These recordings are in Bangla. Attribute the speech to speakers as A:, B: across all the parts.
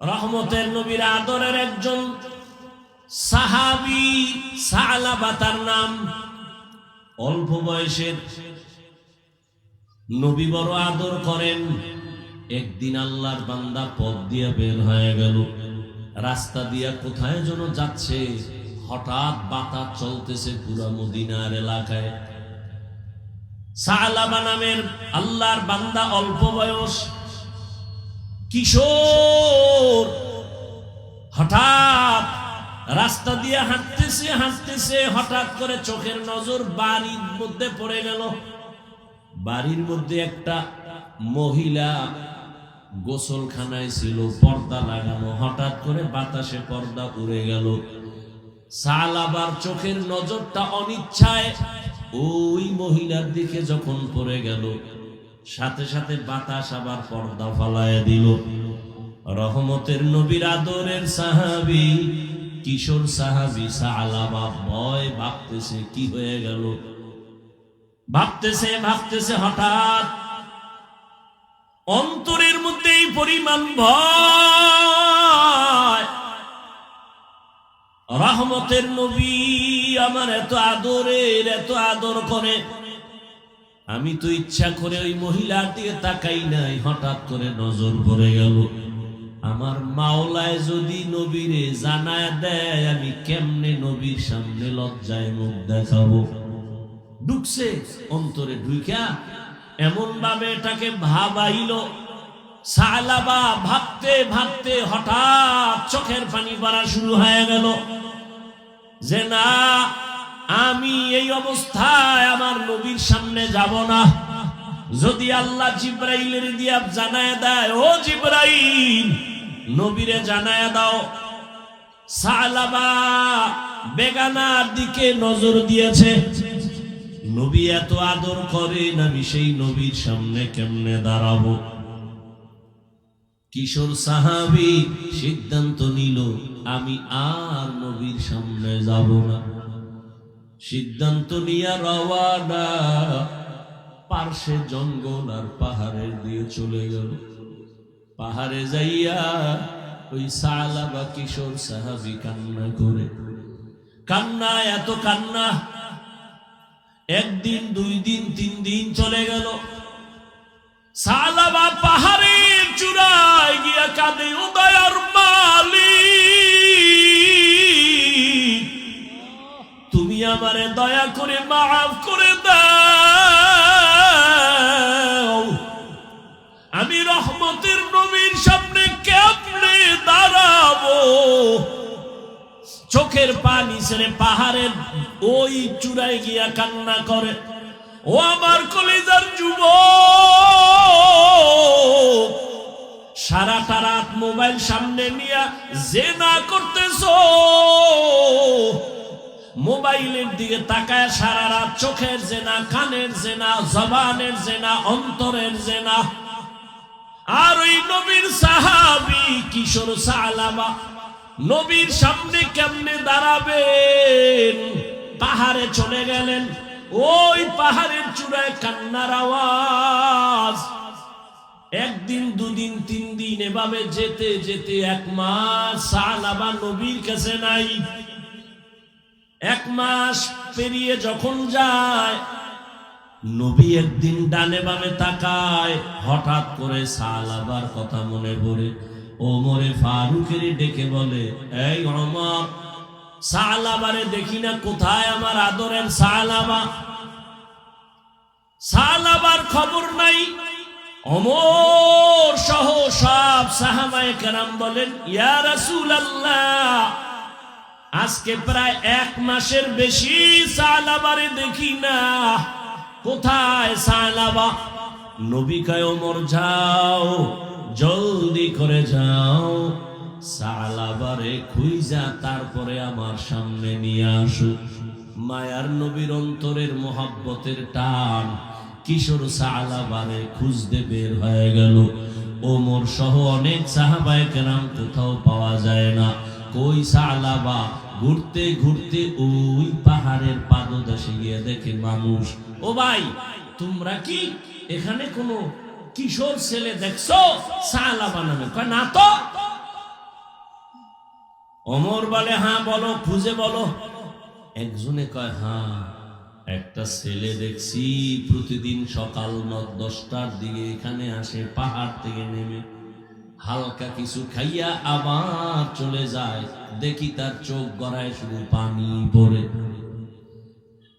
A: রহমতের নবীর আদরের একজন সাহাবি সালাবা তার নাম। অল্প বয়সের নবী বড় আদর করেন। একদিন আল্লাহর বান্দা পথ দিয়ে বের হয়ে গেল। রাস্তা দিয়া কোথায় যেন যাচ্ছে। হঠাৎ বাতাস চলতেছে পুরা মদিনার এলাকায়। সালাবা নামের আল্লাহর বান্দা অল্প বয়স কিশোর, হঠাৎ রাস্তা দিয়ে হাঁটতেছে হাঁটতেছে, হঠাৎ করে চোখের নজর বাড়ির মধ্যে পড়ে গেল। বাড়ির মধ্যে একটা মহিলা গোসলখানায় ছিল, পর্দা লাগানো। হঠাৎ করে বাতাসে পর্দা উড়ে গেল। সাল আবার চোখের নজরটা অনিচ্ছায় ওই মহিলার দিকে যখন পড়ে গেল সাথে সাথে বাতাস আবার পর্দা ফালায় দিল। রহমতের নবীর আদরের সাহাবি, কিশোর সাহাবি সালাবা ভয় ভাবতেছে, কি হয়ে গেল? ভাবতেছে ভাবতেছে হঠাৎ অন্তরের মধ্যে এই পরিমাণ ভয়। রহমতের নবী আমার এত আদরের, এত আদর করে আমি তো ইচ্ছা করে ওই মহিলার দিকে তাকাই নাই, হঠাৎ করে নজর পড়ে গেল। আমার মাওলায় যদি নবীরে জানায় দেয়, আমি কেমনে নবীর সামনে লজ্জায় মুখ দেখাবো? ঢুকছে, অন্তরে ঢুইকা এমন ভাবে এটাকে ভাবাইল। সালাবা ভাবতে ভাবতে হঠাৎ চোখের পানি পড়া শুরু হয়ে গেল। যে না আমি এই অবস্থায় আমার নবীর সামনে যাব না। যদি আল্লাহ জিব্রাইলের দিয়া জানায় দেয়, ও জিব্রাইল, নবীরে জানায় দাও। সালাবা বেগানার দিকে নজর দিয়েছে। নবী এত আদর করেন আমি সেই নবীর সামনে কেমনে দাঁড়াবো? কিশোর সাহাবি সিদ্ধান্ত নিল, আমি আর নবীর সামনে যাব না। সিদ্ধান্ত নিয়া রওয়ানা। পার্শ্বে জঙ্গল আর পাহাড়ের দিয়ে চলে গেল। পাহাড়ে যাইয়া ওই সালা বা কিশোর সাহাবি কান্না করে। কান্না, এত কান্না। একদিন, দুই দিন, তিন দিন চলে গেল। সালাবা পাহাড়ের চূড়ায় গিয়া কাঁদে, উদয়ার মালিক! আমারে দয়া করে মাফ করে দাও। আমি রহমতের নবীর সামনে কেমনে দাঁড়াবো? চোখের পানি ছেড়ে পাহাড়ের ওই চূড়ায় গিয়া কান্না করে। ও আমার কলেজার যুব সারাটা রাত মোবাইল সামনে নিয়া যে না করতেছ। মোবাইলের দিকে তাকায় সারা রাত চোখের জেনা, কানের জেনা, জবানের জেনা, অন্তরের জেনা। আর ওই নবীর সাহাবি কিশোর সালামা, নবীর সামনে কেমনে দাঁড়াবেন? পাহাড়ে চলে গেলেন। ওই পাহাড়ের চূড়ায় কান্নার আওয়াজ। একদিন, দুদিন, তিন দিন এভাবে যেতে যেতে এক মাস সালাবা নবীর কাছে নাই। এক মাস পেরিয়ে যখন যায়, নবী একদিন ডানে বামে তাকায়, হঠাৎ করে সালাবার কথা মনে পড়ে। ওমরে ফারুকের ডেকে বলে, এই অমর সালাবারে দেখি না কোথায় আমার আদরের সালাবা সালাবার খবর নাই। অমর সহ সব সাহাবায়ে কেরাম বলেন, ইয়া রাসূলুল্লাহ আজকে প্রায় এক মাসের বেশি সালাবারে দেখি না। কোথায় সালাবা? নবী কয়, ওমর যাও, জলদি করে যাও। সালাবারে খুইজা তারপরে আমার সামনে নিয়ে আসো। মায়ার নবীর অন্তরের মোহাব্বতের টান কিশোর সালাবারে খুঁজতে বের হয়ে গেল। ওমর সহ অনেক সাহাবায় কেরাম কোথাও পাওয়া যায় না। কই সালাবা ঘুরতে ঘুরতে ওই পাহাড়ের পাদদেশে গিয়ে দেখে মানুষ, ও ভাই, তোমরা কি এখানে কোনো কিশোর ছেলে দেখছ? সালাবা নামে না তো? অমর বলে হ্যাঁ বলো, খুঁজে বলো। একজনে কয় হ্যাঁ একটা ছেলে দেখছি, প্রতিদিন সকাল দশটার দিকে এখানে আসে, পাহাড় থেকে নেমে। হালকা কিছু খাইয়া আবার চলে যায়। দেখি তার চোখ গড়ায় শুধু পানি পড়ে।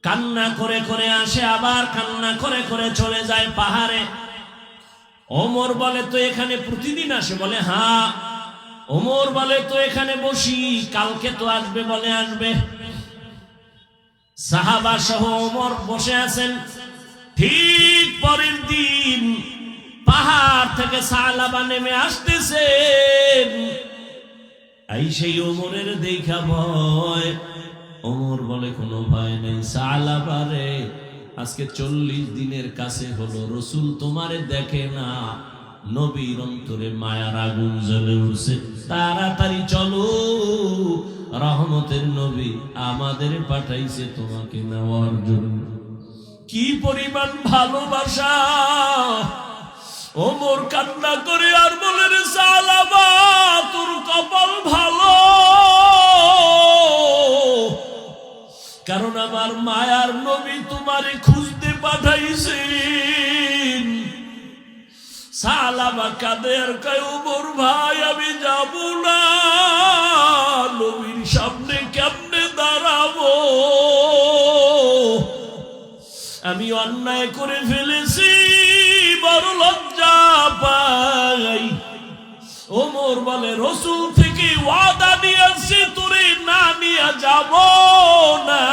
A: কান্না করে করে আসে, আবার কান্না করে করে চলে যায় পাহাড়ে। ওমর বলে, তো এখানে প্রতিদিন আসে? বলে হা ওমর বলে, তো এখানে বসি, কালকে তো আসবে। বলে, আসবে। সাহাবা সহ ওমর বসে আছেন। ঠিক পরের দিন পাহাড় থেকে সালাবা নেমে আসতেছেন। এই সেই ওমরের দেখা ভয়। ওমর বলে, কোনো ভয় নেই সালাবারে আজকে চল্লিশ দিনের কাছে হলো। রসুল তোমারে দেখে না। নবীর অন্তরে মায়ার আগুন জ্বলে উঠছে। তাড়াতাড়ি চলো। রহমতের নবী আমাদের পাঠাইছে তোমাকে নেওয়ার জন্য। কি পরিমাণ ভালোবাসা। ওমর কান্না করে আর বলে রে তোর কপাল ভালো। কারণ আমার মায়ার নবী তোমারে খুঁজতে পাঠাইছেন। সালামা কাদের কয়, ওমর ভাই, আমি যাব না। নবীর সামনে কেমনে দাঁড়াবো? আমি অন্যায় করে ফেলেছি। ওমর বলে, রসুল থেকে ওয়াদা নিয়েছি তোরে না নিয়ে যাব না।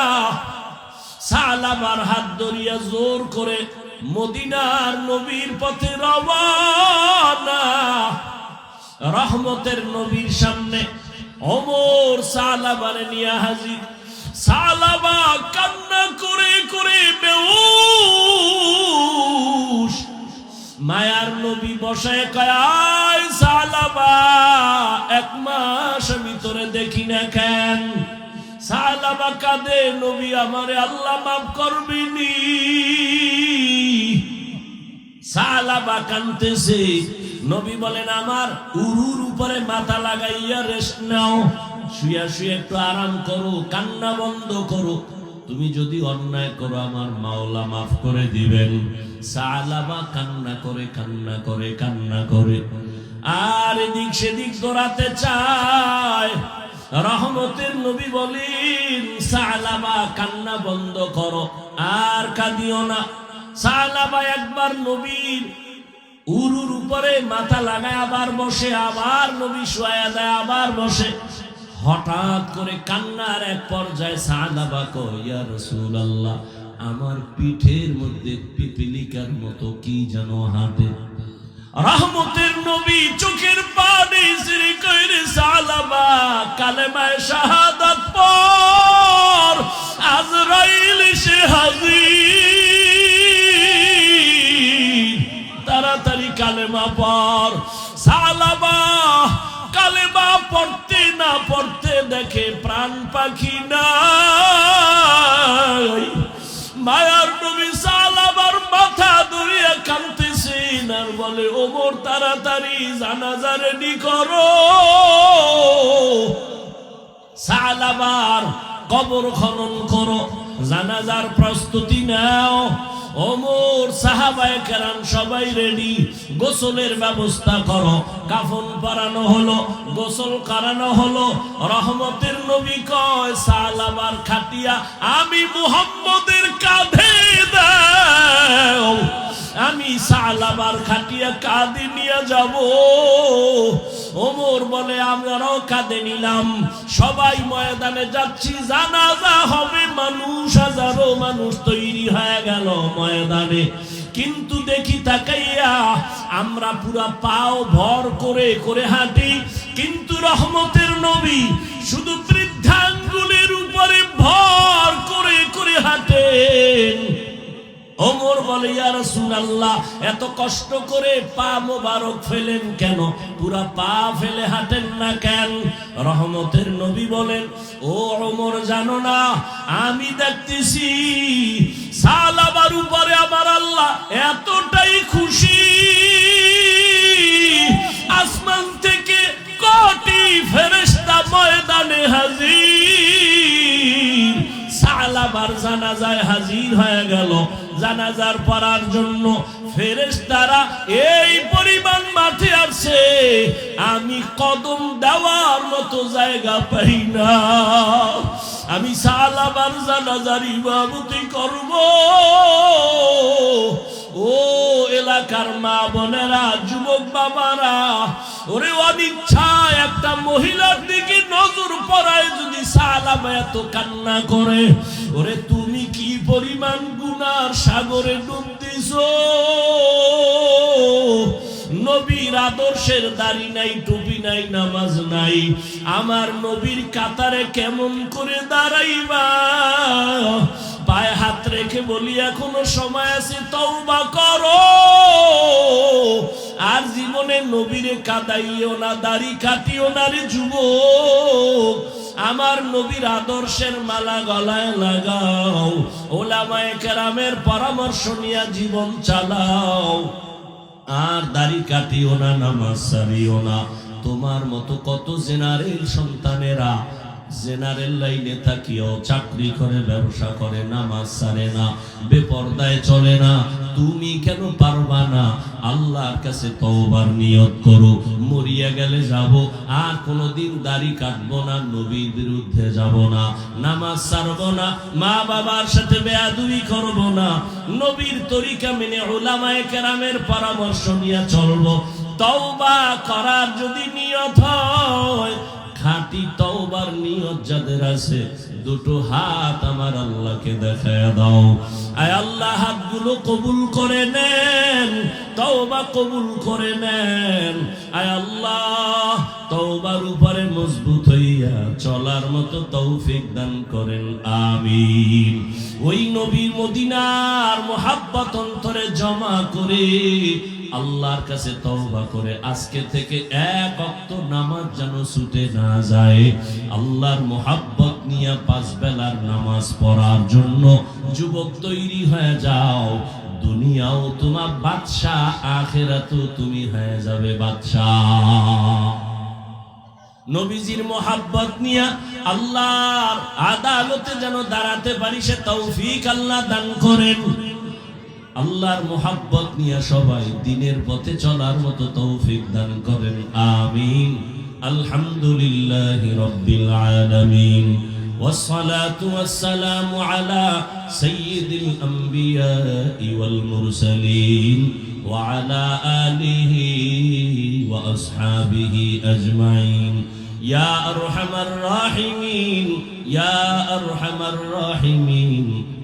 A: সালামার হাত ধরিয়া জোর করে মদিনার নবীর পথে রওয়ানা। রহমতের নবীর সামনে অমর সালাবারে নিয়ে হাজির। সালাবা কান্না করে করে বেউস মায়ার নবী বসায় কয়ায় সালাবা এক মাস আমি তোরে দেখি না কেন? সালাবা কাঁদে নবী, আমারে আল্লাহ মাফ করবিনি সালাবা কানতেছে নবী বলেন, আমার উরুর উপরে মাথা লাগাইয়া রেস্ট নাও। শুয়া শুয়ে একটু আরাম করো, কান্না বন্ধ করো। তুমি যদি অন্যায় করো, আমার মাওলা মাফ করে দিবেন। সালাবা কান্না করে কান্না করে কান্না করে। আর এদিক সেদিক দৌড়াতে চায়। রহমতের নবী বলেন, সালাবা কান্না বন্ধ করো, আর কাঁদিও না। সালাবা একবার নবীর উরুর উপরে মাথা লাগায় আবার বসে, আবার নবী শোয়া দেয়, আবার বসে। হঠাৎ করে কান্নার এক পর্যায়ে সালাবা কইয়া রসুল আল্লাহ আমার পিঠের মধ্যে পিপিলিকার মতো কি যেন হাঁটে রহমতের নবী চোখের পানি শ্রী কইরে সালাবা কালেমায় শাহাদাত পর, আজরাইল সে হাজির। তাড়াতাড়ি কালেমা পর সালাবা কালেমা পড়তে না পড়তে দেখে প্রাণ পাখি নাই। মায়ার নবী সালাবার মাথা ধরিয়া কাঁদতেছেন আর বলে ওমর তাড়াতাড়ি জানাজা রেডি করো। সালাবার কবর খনন করো, জানাজার প্রস্তুতি নাও। ওমর সাহাবায়ে কেরাম, সবাই রেডি গোসলের ব্যবস্থা করো। কাফন পরানো হলো, গোসল করানো হলো। রহমতের নবী কয় সালাবার খাটিয়া, আমি মুহাম্মদের কাঁধে দাও। আমি সালাবার খাটিয়া কাঁধে নিয়ে যাব। ওমর বলে, আমরাও কাঁদে নিলাম। সবাই ময়দানে যাচ্ছি, জানাজা হবে, মানুষ, হাজারো মানুষ তৈরি হয়ে গেল ময়দানে। কিন্তু দেখি তাকাইয়া আমরা পুরা পাও ভর করে করে হাঁটি। কিন্তু রহমতের নবী শুধু বৃদ্ধাঙ্গুলের উপরে ভর করে করে হাঁটেন। ওমর বলে ইয়ার সুনাল্লাহ এত কষ্ট করে পা মোবারক ফেলেন কেন? পুরা পা ফেলে হাঁটেন না কেন? রহমতের নবী বলেন, ও ওমর, জানো না, আমি দেখতেছি সালাবার উপরে আমার আল্লাহ এতটাই খুশি। আসমান থেকে কটি ফেরেস্তা ময়দানে হাজির। সালাবার জানাজায় হাজির হয়ে গেল। জানাজার পড়ার জন্য ফেরেশতারা এই পরিমাণ মাঠে আসছে আমি কদম দেওয়ার মতো জায়গা পাই না। আমি সালাবার জানাজার ইমামতি করব। ও এলাকার মা বোনেরা, যুবক বাবারা, ওরে অনিচ্ছায় একটা মহিলার দিকে নজর পড়ায় যদি সালাম এত কান্না করে, ওরে কি পরিমাণ গুনার সাগরে ডুব দিছো? নবীর আদর্শের দাড়ি নাই, টুপি নাই, নামাজ নাই। আমার নবীর কাতারে কেমন করে দাঁড়াইবা? পায়ে হাত রেখে বলি, এখনও সময় আছে, তওবা করো। আর জীবনে নবীরে কাদাইও না, দাড়ি কাটিও না রে যুবক। আমার নবীর আদর্শের মালা গলায় লাগাও। ওলামায়ে কেরামের পরামর্শ নিয়ে জীবন চালাও। আর দাড়ি কাটিও না, নামাজ সারিও না। তোমার মতো কত জেনারেল সন্তানেরা জেনারেল লাইনে থাকিও, চাকরি করে, ব্যবসা করে, নামাজ সারে না, বেপর্দায় চলে না। তুমি কেন পারবা না? আল্লাহর কাছে তওবার নিয়ত করো, মরিয়া গেলে যাব, আর কোনোদিন দাড়ি কাটবো না, নবীর বিরুদ্ধে যাব না, নামাজ সারবো না মা বাবার সাথে বেয়াদুই করব না, নবীর তরিকা মেনে ওলামায়ে কেরামের পরামর্শ নিয়ে চলবো। তওবা করার যদি নিয়ত হয়, খাঁটি তওবার নিয়ত যাদের আছে, দুটো হাত আমার আল্লাহকে দেখায় দাও। আয় আল্লাহ, হাতগুলো কবুল করে নেন, তওবা কবুল করে নেন। আয় আল্লাহ, তওবার উপরে মজবুত হইয়া চলার মতো তৌফিক দান করেন, আমিন। ওই নবীর মদিনার মোহাব্বত অন্তরে জমা করে আল্লাহর কাছে তওবা করে আজকে থেকে এক অক্ত নামাজ যেন ছুটে না যায়। আল্লাহর মোহাব্বত নিয়ে পাঁচ বেলার নামাজ পড়ার জন্য যুবক তৈরি হয়ে যাও। দুনিয়াও তোমার বাদশাহ, আখেরাতেও তুমি হয়ে যাবে বাদশাহ। নবীজির মোহাব্বত নিয়া আল্লাহর আদালতে যেন দাঁড়াতে পারি, সে তৌফিক আল্লাহ দান করেন। আল্লাহর মোহাব্বত নিয়ে সবাই দিনের পথে চলার মতো তৌফিক দান করেন আমিন আলহামদুলিল্লাহ রব্বিল আলামিন والصلاة والسلام على سيد الأنبياء والمرسلين وعلى آله وأصحابه أجمعين يا أرحم الراحمين يا أرحم الراحمين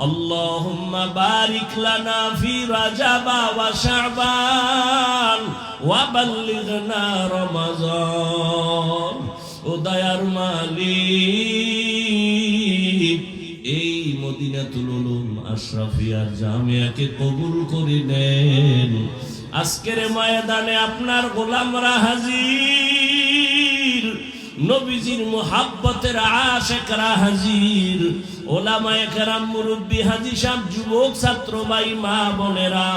A: اللهم بارك لنا في رجب وشعبان وبلغنا رمضان উদয়ার মালিক এই মদিনাতুল উলুম আশরাফিয়ার জামিয়াকে কবুল করে নেন আজকের ময়দানে আপনার গোলামরা হাজির নবীজির মোহাব্বতের আশেকরা হাজির। ওলামায়ে কেরাম, মুরব্বী হাজি সাহেব, যুবক, ছাত্র ভাই, মা বোনেরা,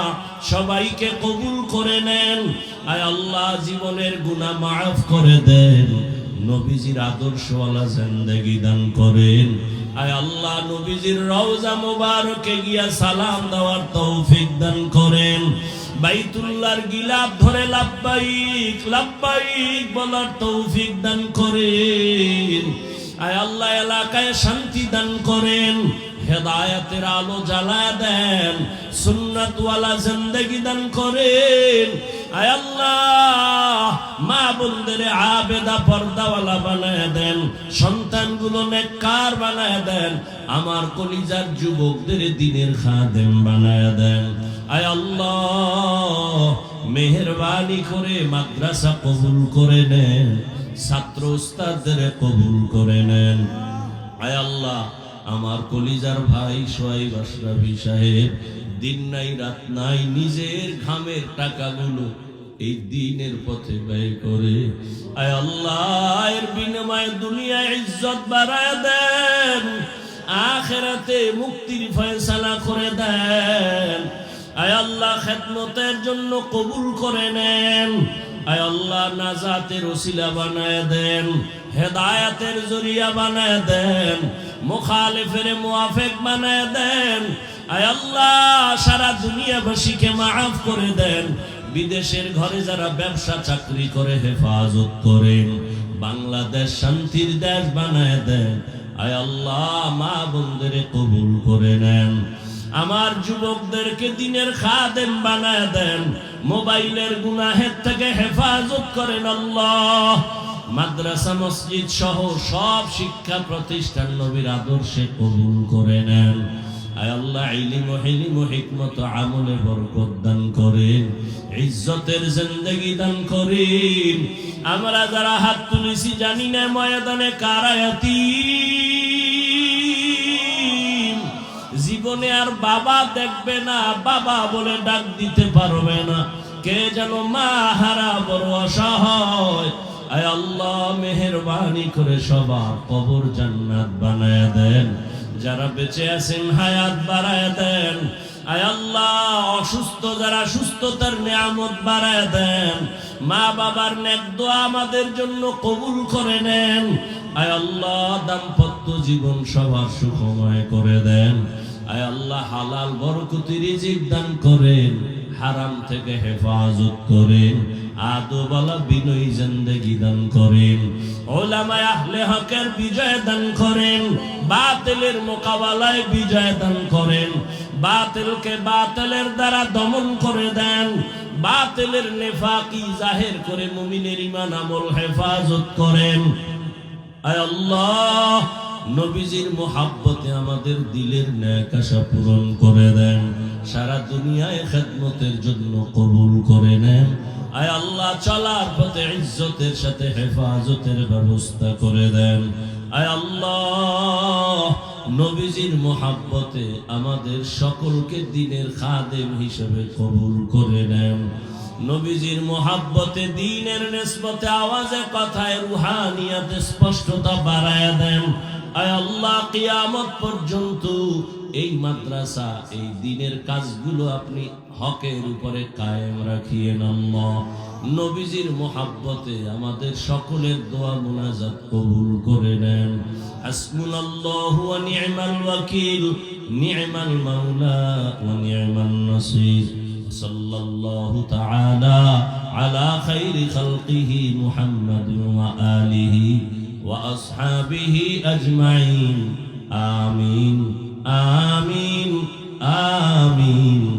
A: সবাইকে কবুল করে নেন। আয় আল্লাহ, জীবনের গুনাহ মাফ করে দেন। নবীজির আদর্শওয়ালা জিন্দেগি দান করেন। আয় আল্লাহ, নবীজির রওজা মোবারকে গিয়া সালাম দেওয়ার তৌফিক দান করেন। বাইতুল্লাহর গিলাপ ধরে লাভবাইক লাভবাইক বলার তৌফিক দান করেন। আয় আল্লাহ, এলাকায় শান্তি দান করেন। হেদায়াতের আলো জ্বালা দেন। সুন্নাতওয়ালা জিন্দেগি দান করেন। দেন দেন, আমার কলিজার যুবকদের দিনের খাদেম বানায় দেন। আয় আল্লাহ, মেহরবানি করে মাদ্রাসা কবুল করে নেন, ছাত্র উস্তাদদের কবুল করে নেন। আয় আল্লাহ, আমার কলিজার ভাই সোয়াইব আশরাফি সাহেব দিন নাই, রাত নাই, নিজের ঘামের টাকাগুলো এই দিনের পথে ব্যয় করে। আয় আল্লাহ, এর বিনিময়ে দুনিয়ায় ইজ্জত বাড়ায় দেন, আখেরাতে মুক্তির ফয়সালা করে দেন। আয় আল্লাহ, খেদমতের জন্য কবুল করে নেন। আয় আল্লাহ, নাজাতের ওসিলা বানায় দেন, হেদায়াতের জরিয়া বানায় দেন, মুখালিফের মুআফেক বানায় দেন আয় আল্লাহ, সারা দুনিয়াবাসীকে মাফ করে দেন। বিদেশের ঘরে যারা ব্যবসা, চাকরি করে, হেফাজত করেন, বাংলাদেশ শান্তির দেশ বানায় দেন। আয় আল্লাহ, মা বোনদের কবুল করে নেন। আমার যুবকদেরকে দিনের খাদেম বানায় দেন। মোবাইলের গুনাহের থেকে হেফাজত করেন আল্লাহ। মাদ্রাসা, মসজিদ সহ সব শিক্ষা প্রতিষ্ঠান নবীর আদর্শে কবুল করে নেন। দান দান করেন। আমরা যারা হাত জানি না জীবনে আর বাবা দেখবে না, বাবা বলে ডাক দিতে পারবে না। কে যেন মা হারা বড় অসহায়। আয় আল্লাহ মেহরবানি করে সবার কবর জান্নাত বানায় দেন। যারা বেঁচে আছেন, হায়াত বাড়ায় দেন। আয় আল্লাহ, অসুস্থ যারা সুস্থতার নিয়ামত বাড়ায় দেন। মা বাবার নেক দোয়া আমাদের জন্য কবুল করে নেন। আয় আল্লাহ, দাম্পত্য জীবন সবার সুখময় করে দেন। আয় আল্লাহ, হালাল বরকতি রিজিক দান করেন, হারাম থেকে হেফাজত করেন আদোবালা বিনয়ী জিন্দেগি দান করেন, ওলামায় আহলে হকের বিজয় দান করেন। বাতিলের মোকাবেলায় বিজয় দান করেন। বাতিলকে বাতিলের দ্বারা দমন করে দেন। বাতিলের নেফাকি জাহের করে মুমিনের ইমান আমল হেফাজত করেন। আয় আল্লাহ, নবীজির মোহাব্বতে আমাদের দিলের ন্যাক আশা পূরণ করে দেন। সারা দুনিয়ায় খেদমতের জন্য কবুল করে নেন। আয় আল্লাহ, চলার পথে ইজ্জতের সাথে হেফাজতের ব্যবস্থা করে দেন। নবীজির মোহাব্বতে আমাদের সকলকে দিনের খাদেম হিসেবে কবুল করে নেন। নবীজির মোহাব্বতে দিনের নেসবতে আওয়াজে কথায় রুহানিয়াতে স্পষ্টতা বাড়ায় দেন। আয় আল্লাহ, কিয়ামত পর্যন্ত এই মাদ্রাসা, এই দিনের কাজগুলো আপনি হকের উপরে কায়েম রাখিয়েন আল্লাহ। নবীজির মোহাব্বতে আমাদের সকলের দোয়া মোনাজাত কবুল করে নেন। হাসমুনাল্লাহু ওয়া নি'মাল ওয়াকিল, নি'মাল মাওলা ওয়া নি'মান নাসির। সাল্লাল্লাহু তাআলা আলা খাইরি খালকিহি ওয়া আলিহি ওয়া আসহাবিহি আজমাইন। আমিন আমিন আমিন।